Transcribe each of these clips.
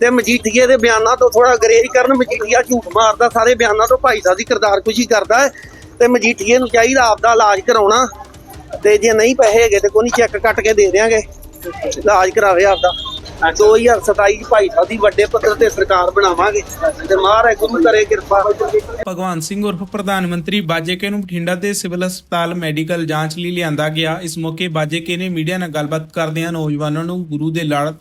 ਤੇ ਮਜੀਠੀਏ ਦੇ ਬਿਆਨਾਂ ਤੋਂ ਥੋੜਾ ਗਰੇਜ ਕਰਨ ਮਜੀਠੀਆ ਝੂਠ ਮਾਰਦਾ, ਸਾਰੇ ਬਿਆਨਾਂ ਤੋਂ ਭਾਈ ਸਾਹਿਬ ਦੀ ਕਿਰਦਾਰਕੁਸ਼ੀ ਕਰਦਾ ਹੈ ਤੇ ਮਜੀਠੀਏ ਨੂੰ ਚਾਹੀਦਾ ਆਪਦਾ ਇਲਾਜ ਕਰਾਉਣਾ ਤੇ ਜੇ ਨਹੀਂ ਪੈਸੇ ਹੈਗੇ ਤੇ ਕੋਈ ਨਹੀਂ ਚੈੱਕ ਕੱਟ ਕੇ ਦੇ ਦਿਆਂਗੇ। ਇਲਾਜ ਕਰਾਵੇ ਆਪਦਾ। 2027 ਭਾਈ ਸਾਹਿਬ ਦੀ ਵੱਡੇ ਪੱਧਰ ਤੇ ਸਰਕਾਰ ਬਣਾਵਾਂਗੇ ਤੇ ਮਹਾਰਾਜ ਗੁਰੂ ਕਰੇ ਕਿਰਪਾ ਭਗਵਾਨ ਸਿੰਘ ਉਰਫ ਪ੍ਰਧਾਨ ਮੰਤਰੀ ਬਾਜੇਕੇ ਨੂੰ ਬਠਿੰਡਾ ਦੇ ਸਿਵਲ ਹਸਪਤਾਲ ਮੈਡੀਕਲ ਜਾਂਚ ਲਈ ਲਿਆਂਦਾ ਗਿਆ। ਇਸ ਮੌਕੇ ਬਾਜੇਕੇ ਨੇ ਮੀਡੀਆ ਨਾਲ ਗੱਲਬਾਤ ਕਰਦਿਆਂ ਨੌਜਵਾਨਾਂ ਨੂੰ ਗੁਰੂ ਦੇ ਲਾਲ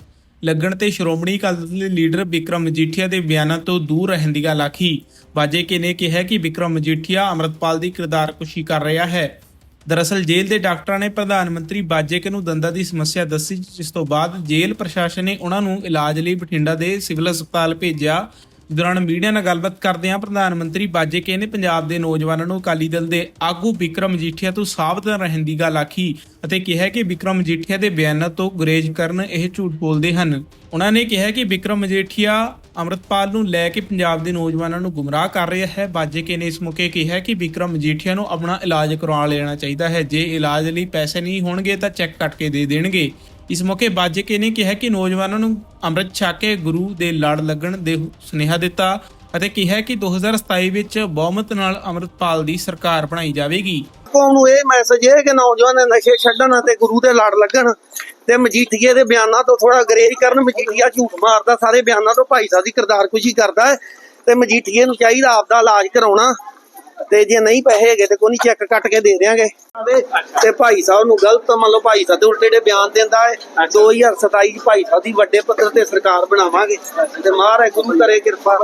ਲੱਗਣ ਤੇ ਸ਼੍ਰੋਮਣੀ ਅਕਾਲੀ ਦਲ ਦੇ ਲੀਡਰ ਵਿਕਰਮ ਮਜੀਠੀਆ ਦੇ ਬਿਆਨਾਂ ਤੋਂ ਦੂਰ ਰਹਿਣ ਦੀ ਗੱਲ ਆਖੀ। ਬਾਜੇਕੇ ਨੇ ਕਿਹਾ ਕਿ ਵਿਕਰਮ ਮਜੀਠੀਆ ਅਮਰਤਪਾਲ ਦੀ ਕਿਰਦਾਰਕੁਸ਼ੀ ਕਰ ਰਿਹਾ ਹੈ। ਦਰਅਸਲ ਜੇਲ੍ਹ ਦੇ ਡਾਕਟਰਾਂ ਨੇ ਪ੍ਰਧਾਨ ਮੰਤਰੀ ਬਾਜੇਕੇ ਨੂੰ ਦੰਦਾਂ ਦੀ ਸਮੱਸਿਆ ਦੱਸੀ, ਜਿਸ ਤੋਂ ਬਾਅਦ ਜੇਲ੍ਹ ਪ੍ਰਸ਼ਾਸਨ ਨੇ ਉਹਨਾਂ ਨੂੰ ਇਲਾਜ ਲਈ ਬਠਿੰਡਾ ਦੇ ਸਿਵਲ ਹਸਪਤਾਲ ਭੇਜਿਆ। ਦੌਰਾਨ ਮੀਡੀਆ ਨਾਲ ਗੱਲਬਾਤ ਕਰਦਿਆਂ ਪ੍ਰਧਾਨ ਮੰਤਰੀ ਬਾਜੇਕੇ ਨੇ ਪੰਜਾਬ ਦੇ ਨੌਜਵਾਨਾਂ ਨੂੰ ਅਕਾਲੀ ਦਲ ਦੇ ਆਗੂ ਵਿਕਰਮ ਮਜੀਠੀਆ ਤੋਂ ਸਾਵਧਾਨ ਰਹਿਣ ਦੀ ਗੱਲ ਆਖੀ ਅਤੇ ਕਿਹਾ ਕਿ ਵਿਕਰਮ ਮਜੀਠੀਆ ਦੇ ਬਿਆਨਾਂ ਤੋਂ ਗੁਰੇਜ਼ ਕਰਨ ਇਹ ਝੂਠ ਬੋਲਦੇ ਹਨ। ਉਹਨਾਂ ਨੇ ਕਿਹਾ ਕਿ ਵਿਕਰਮ ਮਜੀਠੀਆ ਅੰਮ੍ਰਿਤਪਾਲ ਨੂੰ ਲੈ ਕੇ ਪੰਜਾਬ ਦੇ ਨੌਜਵਾਨਾਂ ਨੂੰ ਗੁੰਮਰਾਹ ਕਰ ਰਿਹਾ ਹੈ। ਬਾਜੇਕੇ ਨੇ ਇਸ ਮੌਕੇ ਕਿਹਾ ਕਿ ਵਿਕਰਮ ਮਜੀਠੀਆ ਨੂੰ ਆਪਣਾ ਇਲਾਜ ਕਰਵਾ ਲੈਣਾ ਚਾਹੀਦਾ ਹੈ। ਜੇ ਇਲਾਜ ਲਈ ਪੈਸੇ ਨਹੀਂ ਹੋਣਗੇ ਤਾਂ ਚੈੱਕ ਕੱਟ ਕੇ ਦੇ ਦੇਣਗੇ। ਇਸ ਮੌਕੇ ਬਾਜੇਕੇ ਨੇ ਕਿਹਾ ਕਿ ਨੌਜਵਾਨਾਂ ਨੂੰ ਅੰਮ੍ਰਿਤ ਛਕ ਕੇ ਗੁਰੂ ਦੇ ਲੜ ਲੱਗਣ ਦੇ ਸੁਨੇਹਾ ਦਿੱਤਾ ਅਤੇ ਕਿਹਾ ਕਿ 2027 ਵਿੱਚ ਬਹੁਮਤ ਨਾਲ ਅੰਮ੍ਰਿਤਪਾਲ ਦੀ ਸਰਕਾਰ ਬਣਾਈ ਜਾਵੇਗੀ। ਕੌਮ ਨੂੰ ਇਹ ਮੈਸੇਜ ਹੈ ਕਿ ਨੌਜਵਾਨ ਨਸ਼ੇ ਛੱਡਣ ਅਤੇ ਗੁਰੂ ਦੇ ਲੜ ਲੱਗਣ ਤੇ ਮਜੀਠੀਏ ਦੇ ਬਿਆਨਾਂ ਤੋਂ ਥੋੜਾ ਗਰੇਜ ਕਰਨ, ਮਜੀਠੀਆ ਝੂਠ ਮਾਰਦਾ, ਸਾਰੇ ਬਿਆਨਾਂ ਤੋਂ ਭਾਈ ਸਾਹਿਬ ਦੀ ਕਰਦਾਰ ਕਿਰਦਾਰਕੁਸ਼ੀ ਕਰਦਾ ਹੈ ਤੇ ਮਜੀਠੀਏ ਨੂੰ ਚਾਹੀਦਾ ਆਪਦਾ ਇਲਾਜ ਕਰਾਉਣਾ। ਤੇ ਜੇ ਨਹੀਂ ਪੈਸੇ ਹੈਗੇ ਤੇ ਕੋਈ ਨਹੀਂ ਚੈੱਕ ਕੱਟ ਕੇ ਦੇ ਦਿਆਂਗੇ। ਤੇ ਭਾਈ ਸਾਹਿਬ ਨੂੰ ਗਲਤ ਮੰਨ ਲਓ ਭਾਈ ਸਾਹਿਬ ਦੇ ਉਲਟੇ ਦੇ ਬਿਆਨ ਦਿੰਦਾ ਹੈ। 2027 ਚ ਭਾਈ ਸਾਹਿਬ ਦੀ ਵੱਡੇ ਪੱਧਰ ਤੇ ਸਰਕਾਰ ਬਣਾਵਾਂਗੇ। ਤੇ ਮਹਾਰਾਜ ਗੁਰੂ ਕਰੇ ਕਿਰਪਾ।